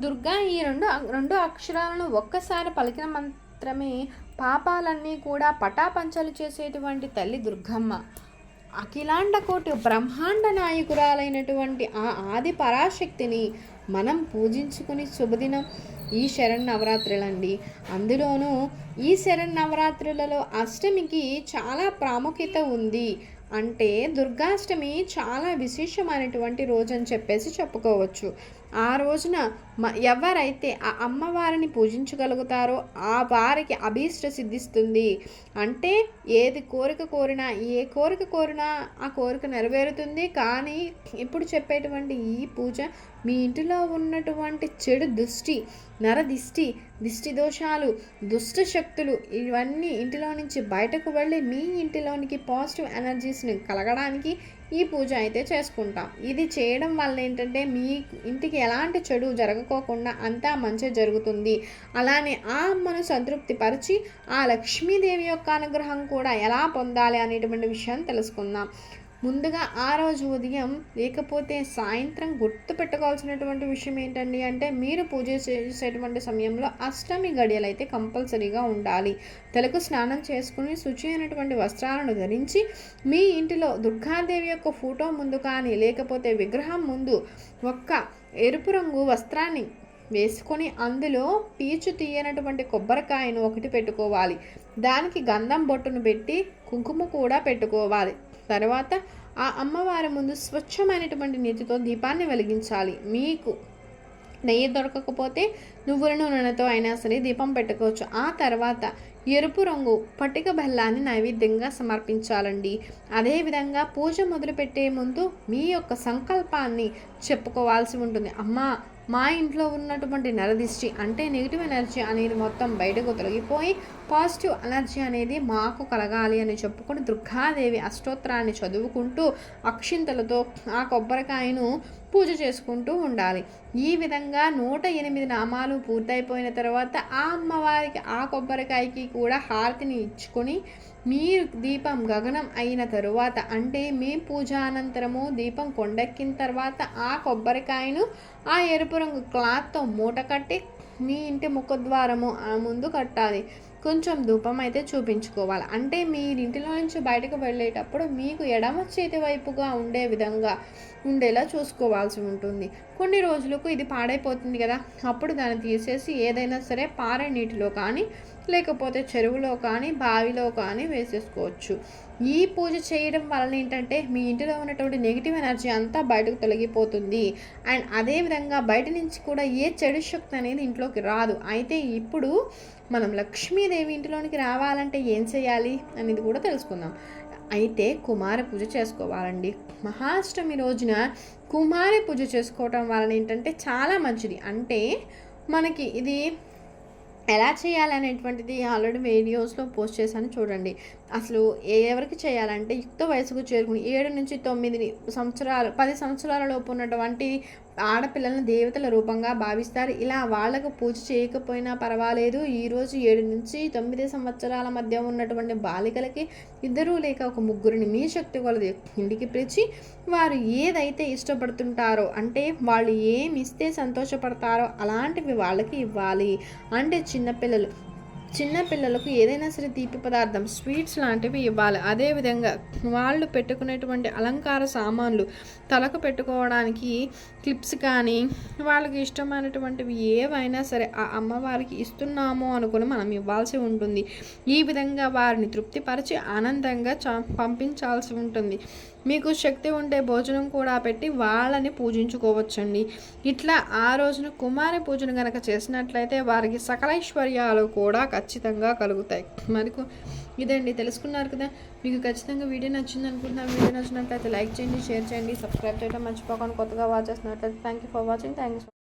దుర్గా ఈ రెండు రెండు అక్షరాలను ఒక్కసారి పలికిన మాత్రమే పాపాలన్నీ కూడా పటాపంచలు చేసేటువంటి తల్లి దుర్గమ్మ. అఖిలాండ కోటి బ్రహ్మాండ నాయకురాలైనటువంటి ఆ ఆది పరాశక్తిని మనం పూజించుకుని శుభదినం ఈ శరణ్ నవరాత్రులండి అందులోనూ ఈ శరణ్ నవరాత్రులలో అష్టమికి చాలా ప్రాముఖ్యత ఉంది. అంటే దుర్గాష్టమి చాలా విశేషమైనటువంటి రోజు అని చెప్పేసి చెప్పుకోవచ్చు. ఆ రోజున మ ఎవరైతే ఆ అమ్మవారిని పూజించగలుగుతారో ఆ వారికి అభీష్ట సిద్ధిస్తుంది. అంటే ఏది కోరిక కోరినా ఏ కోరిక కోరినా ఆ కోరిక నెరవేరుతుంది. కానీ ఇప్పుడు చెప్పేటువంటి ఈ పూజ మీ ఇంటిలో ఉన్నటువంటి చెడు దృష్టి నరదిష్టి దిష్టి దోషాలు దుష్ట శక్తులు ఇవన్నీ ఇంటిలో నుంచి బయటకు వెళ్ళి మీ ఇంటిలోనికి పాజిటివ్ ఎనర్జీస్ని కలగడానికి ఈ పూజ అయితే చేసుకుంటాం. ఇది చేయడం వల్ల ఏంటంటే మీ ఇంటికి ఎలాంటి చెడు జరగకోకుండా అంతా మంచి జరుగుతుంది. అలానే ఆ అమ్మను సంతృప్తి పరిచి ఆ లక్ష్మీదేవి యొక్క అనుగ్రహం కూడా ఎలా పొందాలి అనేటువంటి విషయం తెలుసుకుందాం. ముందుగా ఆ రోజు ఉదయం లేకపోతే సాయంత్రం గుర్తు పెట్టుకోవాల్సినటువంటి విషయం ఏంటండి అంటే మీరు పూజ చేసేటువంటి సమయంలో అష్టమి గడియలు అయితే కంపల్సరీగా ఉండాలి. తలకు స్నానం చేసుకుని శుచి అయినటువంటి వస్త్రాలను ధరించి మీ ఇంటిలో దుర్గాదేవి యొక్క ఫోటో ముందు కానీ లేకపోతే విగ్రహం ముందు ఒక్క ఎరుపు రంగు వస్త్రాన్ని వేసుకొని అందులో పీచు తీయనటువంటి కొబ్బరికాయను ఒకటి పెట్టుకోవాలి. దానికి గంధం బొట్టును పెట్టి కుంకుమ కూడా పెట్టుకోవాలి. తర్వాత ఆ అమ్మవారి ముందు స్వచ్ఛమైనటువంటి నీటితో దీపాన్ని వెలిగించాలి. మీకు నెయ్యి దొరకకపోతే నువ్వుల నూనెతో అయినా సరే దీపం పెట్టుకోవచ్చు. ఆ తర్వాత ఎరుపు రంగు పట్టిక బెల్లాన్ని నైవేద్యంగా సమర్పించాలండి. అదేవిధంగా పూజ మొదలుపెట్టే ముందు మీ యొక్క సంకల్పాన్ని చెప్పుకోవాల్సి ఉంటుంది. అమ్మా మా ఇంట్లో ఉన్నటువంటి నరదిష్టి అంటే నెగిటివ్ ఎనర్జీ అనేది మొత్తం బయటకు తొలగిపోయి పాజిటివ్ ఎనర్జీ అనేది మాకు కలగాలి అని చెప్పుకొని దుర్గాదేవి అష్టోత్తరాన్ని చదువుకుంటూ అక్షింతలతో ఆ కొబ్బరికాయను పూజ చేసుకుంటూ ఉండాలి. ఈ విధంగా నూట ఎనిమిది నామాలు పూర్తయిపోయిన తర్వాత ఆ అమ్మవారికి ఆ కొబ్బరికాయకి కూడా హారతిని ఇచ్చుకొని మీరు దీపం గగనం అయిన తరువాత అంటే మీ పూజ అనంతరము దీపం కొండెక్కిన తర్వాత ఆ కొబ్బరికాయను ఆ ఎరుపు రంగు క్లాత్తో మూట కట్టి మీ ఇంటి ముఖద్వారము ఆ ముందు కట్టాలి. కొంచెం ధూపం అయితే చూపించుకోవాలి. అంటే మీరు ఇంటిలో నుంచి బయటకు వెళ్ళేటప్పుడు మీకు ఎడమ చేతి వైపుగా ఉండే విధంగా ఉండేలా చూసుకోవాల్సి ఉంటుంది. కొన్ని రోజులకు ఇది పాడైపోతుంది కదా. అప్పుడు దాన్ని తీసేసి ఏదైనా సరే పారే నీటిలో కానీ లేకపోతే చెరువులో కానీ బావిలో కానీ వేసేసుకోవచ్చు. ఈ పూజ చేయడం వలన ఏంటంటే మీ ఇంటిలో ఉన్నటువంటి నెగిటివ్ ఎనర్జీ అంతా బయటకు తొలగిపోతుంది. అండ్ అదేవిధంగా బయట నుంచి కూడా ఏ చెడు శక్తి అనేది ఇంట్లోకి రాదు. అయితే ఇప్పుడు మనం లక్ష్మీదేవి ఇంటిలోనికి రావాలంటే ఏం చేయాలి అనేది కూడా తెలుసుకుందాం. అయితే కుమార పూజ చేసుకోవాలండి. మహాష్టమి రోజున కుమార పూజ చేసుకోవటం వలన ఏంటంటే చాలా మంచిది. అంటే మనకి ఇది ఎలా చేయాలనేటువంటిది ఆల్రెడీ వీడియోస్లో పోస్ట్ చేశాను చూడండి. అసలు ఎవరికి చేయాలంటే యుక్త వయసుకు చేరుకుని ఏడు నుంచి తొమ్మిది సంవత్సరాలు పది సంవత్సరాల లోపు ఉన్నటువంటి ఆడపిల్లలను దేవతల రూపంగా భావిస్తారు. ఇలా వాళ్ళకు పూజ చేయకపోయినా పర్వాలేదు. ఈరోజు ఏడు నుంచి తొమ్మిది సంవత్సరాల మధ్య ఉన్నటువంటి బాలికలకి ఇద్దరు లేక ఒక ముగ్గురిని మీ శక్తి కొలది ఇంటికి పిలిచి వారు ఏదైతే ఇష్టపడుతుంటారో అంటే వాళ్ళు ఏమి ఇస్తే సంతోషపడతారో అలాంటివి వాళ్ళకి ఇవ్వాలి. అంటే చిన్నపిల్లలు చిన్నపిల్లలకు ఏదైనా సరే తీపి పదార్థం స్వీట్స్ లాంటివి ఇవ్వాలి. అదేవిధంగా వాళ్ళు పెట్టుకునేటువంటి అలంకార సామాన్లు తలకు పెట్టుకోవడానికి క్లిప్స్ కానీ వాళ్ళకి ఇష్టమైనటువంటివి ఏవైనా సరే ఆ అమ్మవారికి ఇస్తున్నాము అనుకుని మనం ఇవ్వాల్సి ఉంటుంది. ఈ విధంగా వారిని తృప్తిపరిచి ఆనందంగా పంపించాల్సి ఉంటుంది. మీకు శక్తి ఉంటే భోజనం కూడా పెట్టి వాళ్ళని పూజించుకోవచ్చండి. ఇట్లా ఆ రోజున కుమారి పూజను కనుక చేసినట్లయితే వారికి సకలైశ్వర్యాలు కూడా ఖచ్చితంగా కలుగుతాయి. మరికు ఇదండి. తెలుసుకున్నారు కదా? మీకు ఖచ్చితంగా వీడియో నచ్చింది అనుకుంటున్నాను వీడియో నచ్చినట్లయితే లైక్ చేయండి షేర్ చేయండి సబ్స్క్రైబ్ చేయడం మర్చిపోకుండా. కొత్తగా వాచ్ చేసినట్లయితే thank you for watching thank you